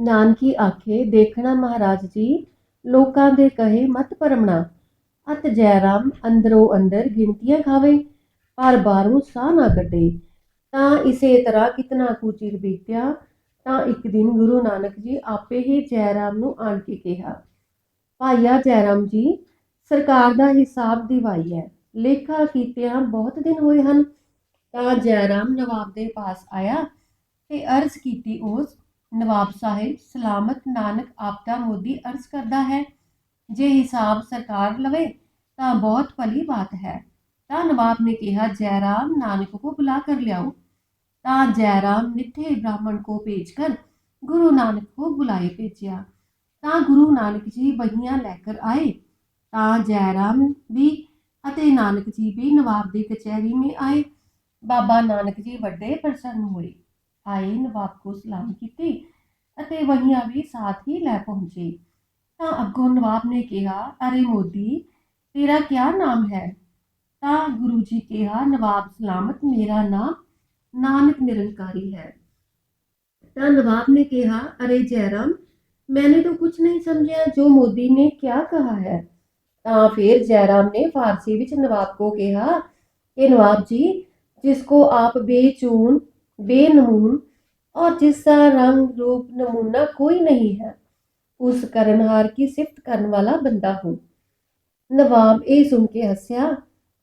ਨਾਨਕੀ ਆਖੇ, ਦੇਖਣਾ ਮਹਾਰਾਜ ਜੀ, ਲੋਕਾਂ ਦੇ ਕਹੇ ਮਤ ਪਰਮਣਾ। ਅਤ ਜੈਰਾਮ ਅੰਦਰੋਂ ਅੰਦਰ ਗਿਣਤੀਆਂ ਖਾਵੇ, ਪਰ ਬਾਹਰੋਂ ਸਾਹ ਨਾ ਕੱਢੇ। ਤਾਂ ਇਸੇ ਤਰ੍ਹਾਂ ਕਿਤਨਾ ਕੁ ਚਿਰ ਬੀਤਿਆ, ਤਾਂ ਇੱਕ ਦਿਨ ਗੁਰੂ ਨਾਨਕ ਜੀ ਆਪੇ ਹੀ ਜੈਰਾਮ ਨੂੰ ਆਣ ਕੇ ਕਿਹਾ, ਭਾਈਆ ਜੈਰਾਮ ਜੀ, ਸਰਕਾਰ ਦਾ ਹਿਸਾਬ ਦਿਵਾਈ ਹੈ। ਲੇਖਾ ਕੀਤਿਆਂ ਬਹੁਤ ਦਿਨ ਹੋਏ ਹਨ। ਤਾਂ ਜੈਰਾਮ ਨਵਾਬ ਦੇ ਪਾਸ ਆਇਆ ਤੇ ਅਰਜ਼ ਕੀਤੀ ਉਸ ਨਵਾਬ ਸਾਹਿਬ ਸਲਾਮਤ ਨਾਨਕ ਆਪਦਾ ਮੋਦੀ ਅਰਜ਼ ਕਰਦਾ ਹੈ, ਜੇ ਹਿਸਾਬ ਸਰਕਾਰ ਲਵੇ ਤਾਂ ਬਹੁਤ ਭਲੀ ਬਾਤ ਹੈ। ਤਾਂ ਨਵਾਬ ਨੇ ਕਿਹਾ, ਜੈਰਾਮ ਨਾਨਕ ਕੋ ਬੁਲਾ ਕਰ ਲਿਆਓ। ਤਾਂ ਜੈਰਾਮ ਨਿੱਥੇ ਬ੍ਰਾਹਮਣ ਕੋ ਭੇਜ ਕਰ ਗੁਰੂ ਨਾਨਕ ਕੋ ਬੁਲਾਏ ਭੇਜਿਆ। ਤਾਂ ਗੁਰੂ ਨਾਨਕ ਜੀ ਬਹੀਆਂ ਲੈ ਕਰ ਆਏ। ਤਾਂ ਜੈਰਾਮ ਵੀ ਅਤੇ ਨਾਨਕ ਜੀ ਵੀ ਨਵਾਬ ਦੀ ਕਚਹਿਰੀ ਮੇ ਆਏ। ਬਾਬਾ ਨਾਨਕ ਜੀ ਵੱਡੇ ਪ੍ਰਸੰਨ ਹੋਏ। ਆਏ ਨਵਾਬ ਕੋ ਸਲਾਮ ਕੀਤੀ ਅਤੇ ਵਹੀਆਂ ਵੀ ਸਾਥ ਹੀ ਲੈ ਪਹੁੰਚੇ। ਤਾਂ ਅੱਗੋਂ ਨਵਾਬ ਨੇ ਕਿਹਾ, ਅਰੇ ਮੋਦੀ, ਤੇਰਾ ਕੀ ਨਾਮ ਹੈ? ਤਾਂ ਗੁਰੂ ਜੀ ਕਿਹਾ, ਨਵਾਬ ਸਲਾਮਤ ਮੇਰਾ ਨਾਮ ਨਾਨਕ ਨਿਰੰਕਾਰੀ ਹੈ। ਤਾਂ ਨਵਾਬ ਨੇ ਕਿਹਾ, ਅਰੇ ਜੈਰਾਮ, ਮੈਨੇ ਤਾਂ ਕੁਝ ਨਹੀਂ ਸਮਝਿਆ ਜੋ ਮੋਦੀ ਨੇ ਕਿਆ ਕਹਾ ਹੈ। ਤਾਂ ਫਿਰ ਜੈਰਾਮ ਨੇ ਫਾਰਸੀ ਵਿੱਚ ਨਵਾਬ ਕੋ ਕਿਹਾ ਕਿ ਨਵਾਬ ਜੀ, ਜਿਸ ਕੋ ਆਪ ਬੇਚੂਨ बेनमून और जिसका रंग रूप नमूना कोई नहीं है उस करनहार की सिफत करने वाला बंदा हूँ ਨਵਾਬ ਇਹ ਸੁਣ ਕੇ ਹੱਸਿਆ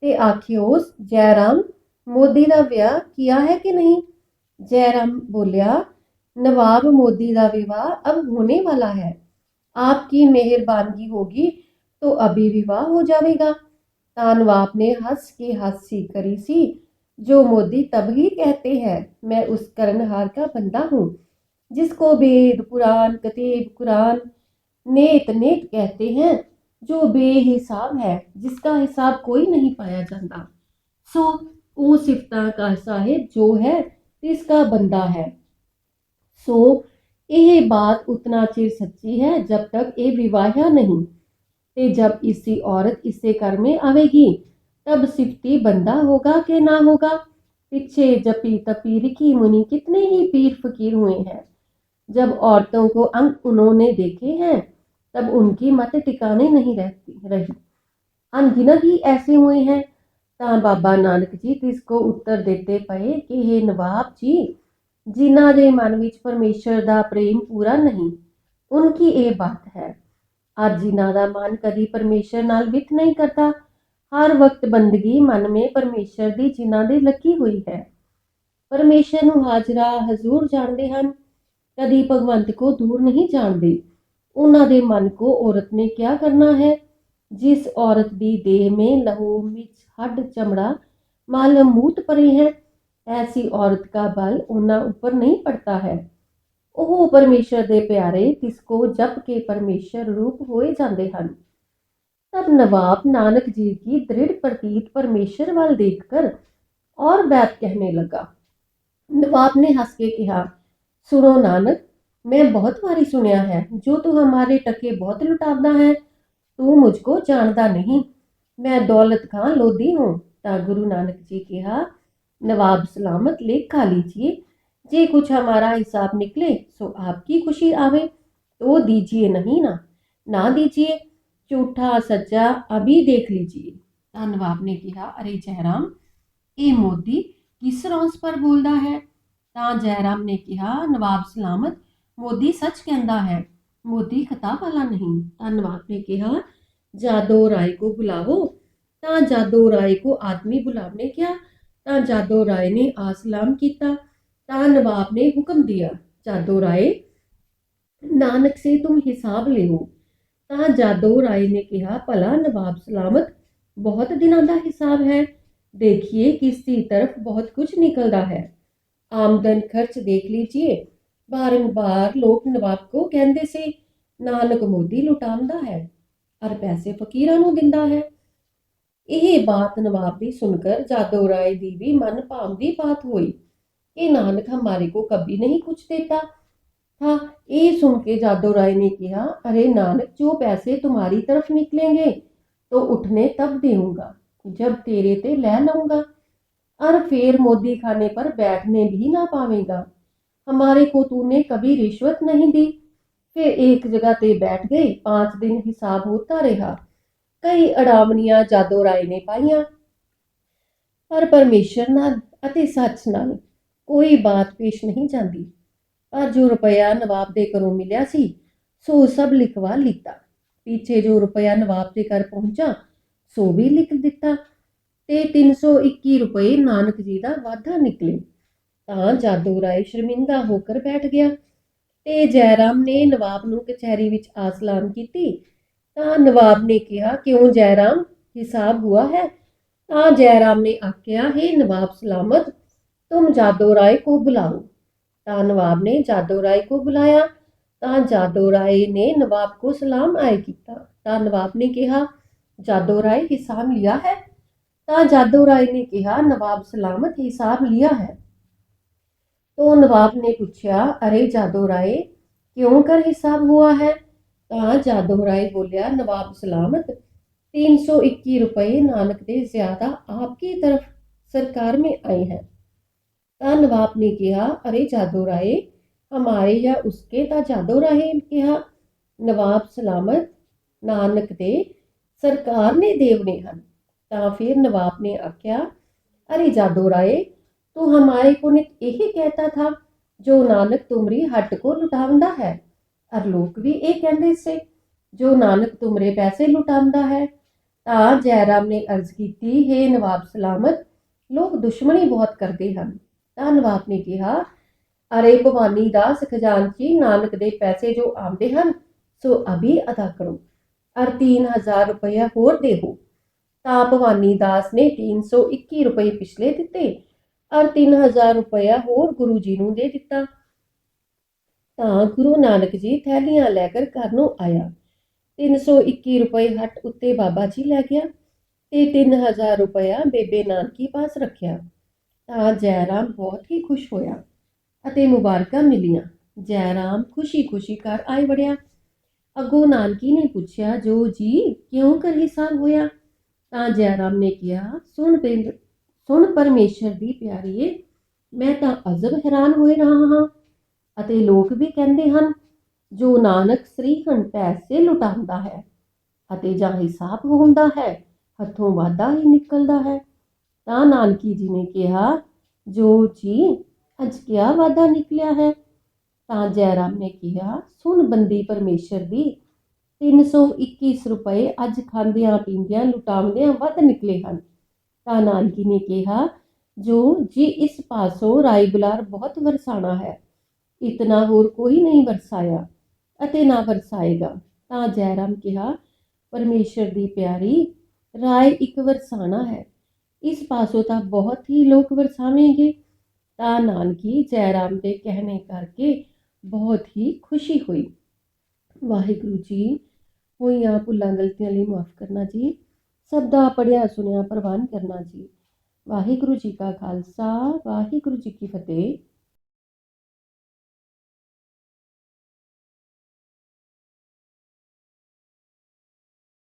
ਤੇ ਆਖਿਓ ਉਸ ਜੈਰਾਮ ਮੋਦੀ ਦਾ ਵਿਆਹ ਕੀਆ ਹੈ ਕਿ ਨਹੀਂ ਜੈਰਾਮ ਬੋਲਿਆ नवाब मोदी का विवाह अब होने वाला है आपकी मेहरबानगी होगी तो अभी विवाह हो जाएगा ता नवाब ने हंस के हासी करी सी जो मोदी तब ही कहते हैं, मैं उस करनहार का बंदा हूँ। जिसको वेद पुराण कतीब कुरान नेत नेत कहते हैं, जो बेहिसाब है, जिसका हिसाब कोई नहीं पाया जाता। सो ओ सिफता का साहिब जो है, इसका बंदा है। सो, यह बात उतना चिर सच्ची है, जब तक ये विवाह नहीं, ते जब इसी औरत इसे कर में आवेगी। तब सिफती बंदा होगा कि ना होगा पीछे जपी तपी रिखी मुनि कितने ही पीर फकीर हुए हैं जब औरतों को अंग उन्होंने देखे हैं तब उनकी मत ठिकाने नहीं रहती रही अनगिनत ही ऐसे हुए हैं ਤਾਂ ਬਾਬਾ ਨਾਨਕ ਜੀ ਤਿਸ ਕੋ ਉੱਤਰ ਦਿੱਤੇ ਪਏ ਕਿ ਇਹ ਨਵਾਬ ਜੀ ਜਿਨ੍ਹਾਂ ਦੇ ਮਨ ਵਿੱਚ ਪਰਮੇਸ਼ਰ ਦਾ ਪ੍ਰੇਮ ਪੂਰਾ ਨਹੀਂ ਉਨਕੀ ਇਹ ਬਾਤ ਹੈ ਔਰ ਜਿਨ੍ਹਾਂ ਦਾ ਮਨ ਕਦੀ ਪਰਮੇਸ਼ਰ ਨਾਲ ਵਿਤ ਨਹੀਂ ਕਰਦਾ ਹਰ ਵਕਤ ਬੰਦਗੀ ਮਨ ਮੇ ਪਰਮੇਸ਼ਰ ਦੀ ਜਿਨ੍ਹਾਂ ਦੇ ਲੱਗੀ ਹੋਈ ਹੈ। ਪਰਮੇਸ਼ਰ ਨੂੰ ਹਾਜ਼ਰਾ ਹਜ਼ੂਰ ਜਾਣਦੇ ਹਨ। ਕਦੀ ਭਗਵੰਤ ਕੋ ਦੂਰ ਨਹੀਂ ਜਾਣਦੇ। ਉਹਨਾਂ ਦੇ ਮਨ ਕੋ ਔਰਤ ਨੇ ਕਿਆ ਕਰਨਾ ਹੈ? ਜਿਸ ਔਰਤ ਦੀ ਦੇਹ ਮੇ ਲਹੂ ਮਿਚ ਹੱਡ ਚਮੜਾ ਮਾਲ ਮੂਤ ਪਰੇ ਹੈ, ਐਸੀ ਔਰਤ ਦਾ ਬਲ ਉਹਨਾਂ ਉੱਪਰ ਨਹੀਂ ਪੜਤਾ ਹੈ। ਉਹ ਪਰਮੇਸ਼ਰ ਦੇ ਪਿਆਰੇ, ਤਿਸ ਕੋ ਜਪ ਕੇ ਪਰਮੇਸ਼ਰ ਰੂਪ ਹੋਏ ਜਾਂਦੇ ਹਨ। तब नवाब नानक जी की दृढ़ प्रतीत परमेश्वर वाल देखकर और बात कहने लगा। नवाब ने हंस के कहा, सुनो नानक, मैं बहुत बारी सुनया है। जो तू हमारे टके बहुत लुटावदा है, तू मुझको जानदा नहीं। मैं दौलत खां लोधी हूँ। ता गुरु नानक जी कहा, नवाब सलामत ले खा लीजिए। जे कुछ हमारा हिसाब निकले, सो आपकी खुशी आवे। तो दीजिए नहीं ना। ना दीजिए झूठा सच्चा अभी देख लीजिए धन बाप ने ਕਿਹਾ ਅਰੇ ਜੈਰਾਮ ਇਹ ਮੋਦੀ ਕਿਸ ਰੌਂਸ ਪਰ ਬੋਲਦਾ ਹੈ ਤਾਂ ਜੈਰਾਮ ਨੇ ਕਿਹਾ ਨਵਾਬ ਸਲਾਮਤ ਮੋਦੀ ਸੱਚ ਕਹਿੰਦਾ ਹੈ ਮੋਦੀ ਖਤਾ ਵਾਲਾ ਨਹੀਂ ਤਾਂ ਨਵਾਬ ਨੇ ਕਿਹਾ ਜਾਦੋ ਰਾਏ ਕੋ ਬੁਲਾਵੋ ਤਾਂ ਜਾਦੋ ਰਾਏ ਕੋ ਆਦਮੀ ਬੁਲਾਵਨੇ ਕਿਹਾ ਤਾਂ ਜਾਦੋ ਰਾਏ ਨੇ ਆਸਲਾਮ ਕੀਤਾ ਤਾਂ ਨਵਾਬ ਨੇ ਹੁਕਮ ਦਿਆ ਜਾਦੋ ਰਾਏ ਨਾਨਕ ਸੇ ਤੁਮ ਹਿਸਾਬ ਲਿਓ ਤਾਂ ਜਾਦੋ ਰਾਏ ਨੇ ਕਿਹਾ, ਭਲਾ ਨਵਾਬ ਸਲਾਮਤ ਬਹੁਤ ਦਿਨਾਂ ਦਾ ਹਿਸਾਬ ਹੈ। ਦੇਖिए किसकी तरफ बहुत कुछ निकलता है आमदन खर्च देख लीजिए बारंबार लोग नवाब को ਕਹਿੰਦੇ ਸੀ, ਨਾਨਕ ਮੋਦੀ ਲੁਟਾਉਂਦਾ ਹੈ ਅਰ ਪੈਸੇ ਫਕੀਰਾਂ ਨੂੰ ਦਿੰਦਾ ਹੈ। ਇਹ ਬਾਤ ਨਵਾਬ ਦੀ ਸੁਣਕਰ ਜਾਦੋ ਰਾਏ ਦੀ ਵੀ ਮਨ ਭਾਉਂਦੀ ਬਾਤ ਹੋਈ। ਕਿ ਨਾਨਕ ਹਮਾਰੇ ਕੋ ਕਭੀ ਨਹੀਂ ਕੁਝ ਦੇਤਾ। था ये सुन के जादो राय ने कहा अरे नानक जो पैसे तुम्हारी तरफ निकलेंगे तो उठने तब देऊंगा जब तेरे ते ले लूंगा और फिर मोदी खाने पर बैठने भी ना पावेगा हमारे को तूने कभी रिश्वत नहीं दी फिर एक जगह ते बैठ गए पांच दिन हिसाब होता रहा ਕਈ ਅੜਾਵਣੀਆਂ ਜਾਦੋ ਰਾਏ ਨੇ ਪਾਈਆਂ ਪਰ ਪਰਮੇਸ਼ਰ ਨਾਲ ਅਤੇ ਸੱਚ ਨਾਲ ਕੋਈ ਬਾਤ ਪੇਸ਼ ਨਹੀਂ ਜਾਂਦੀ ਪਰ ਜੋ ਰੁਪਇਆ ਨਵਾਬ ਦੇ ਘਰੋਂ ਮਿਲਿਆ ਸੀ ਸੋ ਸਭ ਲਿਖਵਾ ਲਿੱਤਾ ਪਿੱਛੇ ਜੋ ਰੁਪਇਆ ਨਵਾਬ ਦੇ ਘਰ ਪਹੁੰਚਾ ਸੋ ਵੀ ਲਿਖ ਦਿੱਤਾ ਤੇ 321 ਰੁਪਏ ਨਾਨਕ ਜੀ ਦਾ ਵਾਧਾ ਨਿਕਲੇ ਤਾਂ ਜਾਦੂ ਰਾਏ ਸ਼ਰਮਿੰਦਾ ਹੋ ਕਰ ਬੈਠ ਗਿਆ ਤੇ ਜੈਰਾਮ ਨੇ ਨਵਾਬ ਨੂੰ ਕਚਹਿਰੀ ਵਿੱਚ ਆਸਲਾਨ ਕੀਤੀ ਤਾਂ ਨਵਾਬ ਨੇ ਕਿਹਾ ਕਿਉਂ ਜੈਰਾਮ ਹਿਸਾਬ ਹੁਆ ਹੈ ਤਾਂ ਜੈਰਾਮ ਨੇ ਆਖਿਆ ਹੈ ਨਵਾਬ ਸਲਾਮਤ तुम जादो राय को बुलाओ ਤਾਂ ਨਵਾਬ ਨੇ ਜਾਦੋ ਰਾਏ को बुलाया ਤਾਂ ਜਾਦੋ ਰਾਏ ਨੇ ਨਵਾਬ को सलाम आए ਕੀਤਾ ਤਾਂ ਨਵਾਬ ਨੇ ਕਿਹਾ ਜਾਦੋ ਰਾਏ ਹਿਸਾਬ ਲਿਆ ਹੈ ਤਾਂ ਜਾਦੋ ਰਾਏ ਨੇ ਕਿਹਾ ਨਵਾਬ ਸਲਾਮਤ ਹਿਸਾਬ ਲਿਆ ਹੈ तो नवाब ने पूछा अरे जादो राय क्यों कर हिसाब हुआ है ਤਾਂ ਜਾਦੋ ਰਾਏ ਬੋਲਿਆ ਨਵਾਬ ਸਲਾਮਤ 321 रुपए नानक दे ज्यादा आपकी तरफ सरकार में आए हैं ਤਾਂ ਨਵਾਬ ਨੇ ਕਿਹਾ ਅਰੇ ਜਾਦੋ ਰਾਏ ਹਮਾਰੇ ਜਾਂ ਉਸਕੇ ਤਾਂ ਜਾਦੋ ਰਾਏ ਕਿਹਾ ਨਵਾਬ ਸਲਾਮਤ ਨਾਨਕ ਦੇ ਸਰਕਾਰ ਨੇ ਦੇਵਨੇ ਹਨ ਤਾਂ ਫਿਰ ਨਵਾਬ ਨੇ ਆਖਿਆ ਅਰੇ ਜਾਦੋ ਰਾਏ ਤੂੰ ਹਮਾਰੇ ਕੋ ਨਿਤ ਇਹੀ ਕਹਿਤਾ ਥਾ ਜੋ ਨਾਨਕ ਤੁਮਰੀ ਹੱਟ ਕੋ ਲੁਟਾਉਂਦਾ ਹੈ ਅਰ ਲੋਕ ਵੀ ਇਹ ਕਹਿੰਦੇ ਸੇ ਜੋ ਨਾਨਕ ਤੁਮਰੇ ਪੈਸੇ ਲੁਟਾਉਂਦਾ ਹੈ ਤਾਂ ਜੈਰਾਮ ਨੇ ਅਰਜ਼ ਕੀਤੀ ਹੈ ਨਵਾਬ ਸਲਾਮਤ ਲੋਕ ਦੁਸ਼ਮਣੀ ਬਹੁਤ ਕਰਦੇ ਹਨ ਤਾਂ ਨਵਾਬ ਨੇ ਕਿਹਾ। ਅਰੇ ਭਵਾਨੀ ਦਾਸ, ਖਜ਼ਾਨਚੀ ਨਾਨਕ ਦੇ ਪੈਸੇ ਜੋ ਆਉਂਦੇ ਹਨ, ਸੋ ਅਭੀ ਅਦਾ ਕਰੋ। ਅਰ 3000 ਰੁਪਇਆ ਹੋਰ ਦੇਵੋ ਤਾਂ ਭਵਾਨੀ ਦਾਸ ਨੇ 321 ਰੁਪਏ ਪਿਛਲੇ ਦਿੱਤੇ। ਅਰ 3000 ਰੁਪਇਆ ਹੋਰ ਗੁਰੂ ਜੀ ਨੂੰ ਦੇ ਦਿੱਤਾ। ਤਾਂ ਗੁਰੂ ਨਾਨਕ ਜੀ ਥੈਲੀਆਂ ਲੈ ਕਰ ਘਰ ਨੂੰ ਆਇਆ 321 ਰੁਪਏ ਹੱਟ ਉੱਤੇ ਬਾਬਾ ਜੀ ਲੈ ਗਿਆ ਤੇ 3000 ਰੁਪਇਆ ਬੇਬੇ ਨਾਨਕੀ ਪਾਸ ਰੱਖਿਆ। ਤਾਂ ਜੈਰਾਮ ਬਹੁਤ ਹੀ ਖੁਸ਼ ਹੋਇਆ ਅਤੇ ਮੁਬਾਰਕਾਂ ਮਿਲੀਆਂ। ਜੈਰਾਮ ਖੁਸ਼ੀ-ਖੁਸ਼ੀ ਘਰ ਆਏ ਵੜਿਆ। ਅੱਗੋਂ ਨਾਨਕੀ ਨੇ ਪੁੱਛਿਆ, ਜੋ ਜੀ, ਕਿਉਂ ਕਰ ਹਿਸਾਬ ਹੋਇਆ? ਤਾਂ ਜੈਰਾਮ ਨੇ ਕਿਹਾ, ਸੁਣ ਪਿੰਡ, ਸੁਣ ਪਰਮੇਸ਼ਰ ਦੀ ਪਿਆਰੀਏ ਮੈਂ ਤਾਂ ਅਜ਼ਬ ਹੈਰਾਨ ਹੋਏ ਰਹਾ ਹਾਂ ਅਤੇ ਲੋਕ ਵੀ ਕਹਿੰਦੇ ਹਨ, ਜੋ ਨਾਨਕ ਸ੍ਰੀ ਸ੍ਰੀਖੰਡ ਪੈਸੇ ਲੁਟਾਉਂਦਾ ਹੈ ਅਤੇ ਜਾਂ ਹਿਸਾਬ ਹੁੰਦਾ ਹੈ, ਹੱਥੋਂ ਵਾਧਾ ਹੀ ਨਿਕਲਦਾ ਹੈ। ਤਾਂ ਨਾਨਕੀ ਜੀ ਨੇ ਕਿਹਾ, ਜੋ ਜੀ, ਅੱਜ ਕਿਆ ਵਾਦਾ ਨਿਕਲਿਆ ਹੈ? ਤਾਂ ਜੈਰਾਮ ਨੇ ਕਿਹਾ, ਸੁਣ ਬੰਦੀ ਪਰਮੇਸ਼ਰ ਦੀ 321 ਰੁਪਏ ਅੱਜ ਖਾਂਦਿਆਂ ਪੀਂਦਿਆਂ ਲੁਟਾਉਂਦਿਆਂ ਵੱਧ ਨਿਕਲੇ ਹਨ। ਤਾਂ ਨਾਨਕੀ ਨੇ ਕਿਹਾ, ਜੋ ਜੀ, ਇਸ ਪਾਸੋਂ ਰਾਈ ਬੁਲਾਰ ਬਹੁਤ ਵਰਸਾਣਾ ਹੈ। ਇਤਨਾ ਹੋਰ ਕੋਈ ਨਹੀਂ ਵਰਸਾਇਆ ਅਤੇ ਨਾ ਵਰਸਾਏਗਾ। ਤਾਂ ਜੈਰਾਮ ਕਿਹਾ, ਪਰਮੇਸ਼ਰ ਦੀ ਪਿਆਰੀ, ਰਾਏ ਇੱਕ ਵਰਸਾਣਾ ਹੈ। ਇਸ ਪਾਸੋਂ ਤਾਂ ਬਹੁਤ ਹੀ ਲੋਕ ਵਰਸਾਵੇਂਗੇ। ਤਾਂ ਨਾਨਕੀ ਜੈਰਾਮ ਦੇ ਕਹਿਣੇ ਕਰਕੇ ਬਹੁਤ ਹੀ ਖੁਸ਼ੀ ਹੋਈ। ਵਾਹਿਗੁਰੂ ਜੀ, ਹੋਈਆਂ ਭੁੱਲਾਂ ਗਲਤੀਆਂ ਲਈ ਮਾਫ ਕਰਨਾ ਜੀ। ਸਭ ਦਾ ਪੜਿਆ ਸੁਣਿਆ ਪ੍ਰਵਾਨ ਕਰਨਾ ਜੀ। ਵਾਹਿਗੁਰੂ ਜੀ ਕਾ ਖਾਲਸਾ, ਵਾਹਿਗੁਰੂ ਜੀ ਕੀ ਫਤਿਹ।